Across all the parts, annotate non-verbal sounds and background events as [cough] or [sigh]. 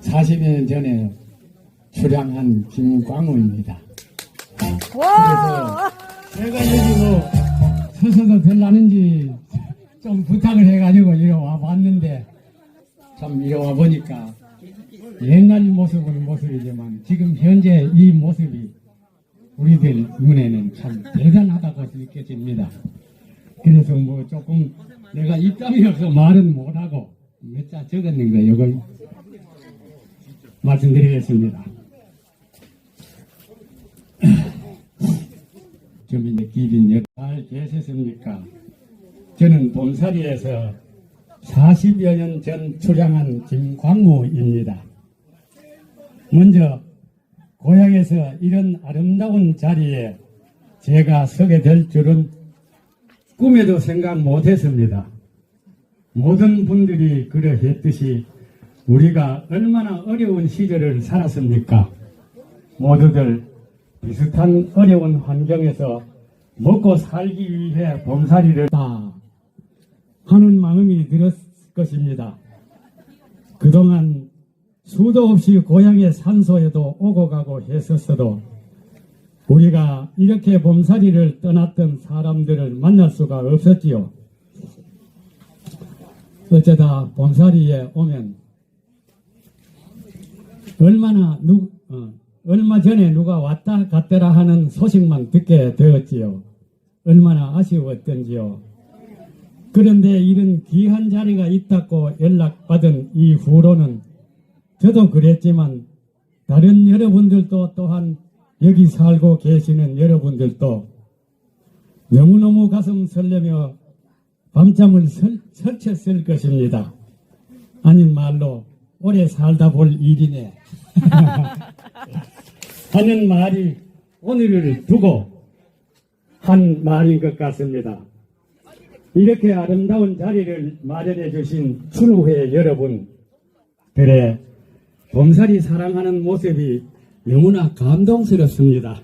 사십 년 전에 출양한 김광우입니다. 와! 내가 여기 뭐 서서도 별나는지 좀 부탁을 해가지고 이리 와 봤는데 참 이리 와 보니까 옛날 모습은 모습이지만 지금 현재 이 모습이 우리들 눈에는 참 대단하다고 느껴집니다. 그래서 뭐 조금 내가 입담이 없어 말은 못하고 몇 자 적었는 거 이걸 말씀드리겠습니다. 좀 이제 기린 여잘 계셨습니까? 저는 봄사리에서 40여 년 전 출양한 김광우입니다. 먼저 고향에서 이런 아름다운 자리에 제가 서게 될 줄은 꿈에도 생각 못했습니다. 모든 분들이 그러했듯이 우리가 얼마나 어려운 시절을 살았습니까? 모두들 비슷한 어려운 환경에서 먹고 살기 위해 봉사리를 다 하는 마음이 들었을 것입니다. 그동안 수도 없이 고향의 산소에도 오고 가고 했었어도 우리가 이렇게 봉사리를 떠났던 사람들을 만날 수가 없었지요. 어쩌다 봉사리에 오면 얼마나 누, 어, 얼마 전에 누가 왔다 갔더라 하는 소식만 듣게 되었지요. 얼마나 아쉬웠던지요. 그런데 이런 귀한 자리가 있다고 연락받은 이후로는 저도 그랬지만 다른 여러분들도 또한 여기 살고 계시는 여러분들도 너무너무 가슴 설레며 밤잠을 설, 설쳤을 것입니다. 아닌 말로 오래 살다 볼 일이네. [laughs] 하는 말이 오늘을 두고 한 말인 것 같습니다. 이렇게 아름다운 자리를 마련해 주신 추루회 여러분, 그래 봄살이 사랑하는 모습이 너무나 감동스럽습니다.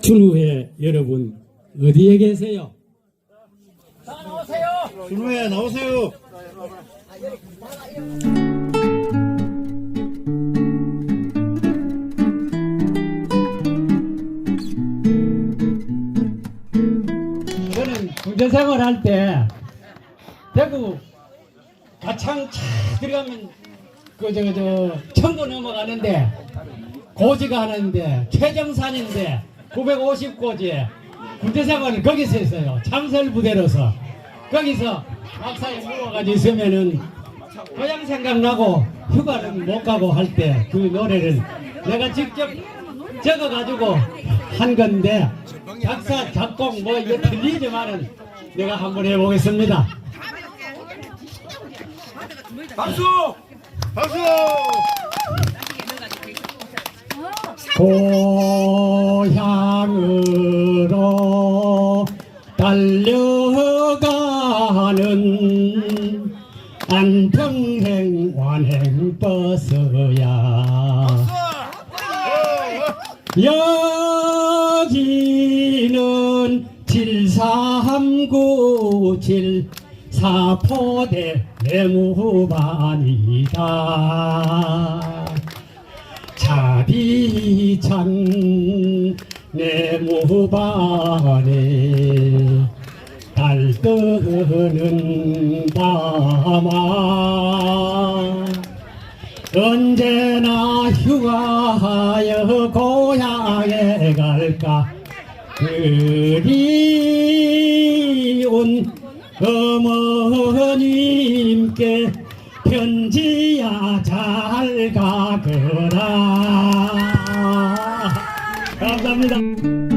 추루회 여러분 어디에 계세요? 준호야 나오세요. 저는 군대 생활할 때 대구 가창 차 들어가면 그저저 청도 넘어가는데 고지가 하는데 최정산인데 950고지에 군대 생활을 거기서 했어요. 창설 부대로서 거기서 막사에 누워가지고 있으면은 고향 생각나고 휴가는 못 가고 할 때 그 노래를 내가 직접 적어가지고 한 건데 작사 작곡 뭐 이게 틀리지만은 내가 한번 해보겠습니다. 박수! 박수! 고향으로 달려가는 안평행 완행 버스야 여 7397 사포대 내무반이다. 자비찬 내무반에 달 뜨는 밤아 언제나 휴가하여 고향에 갈까? 그리운 어머님께 편지야 잘 가거라. 감사합니다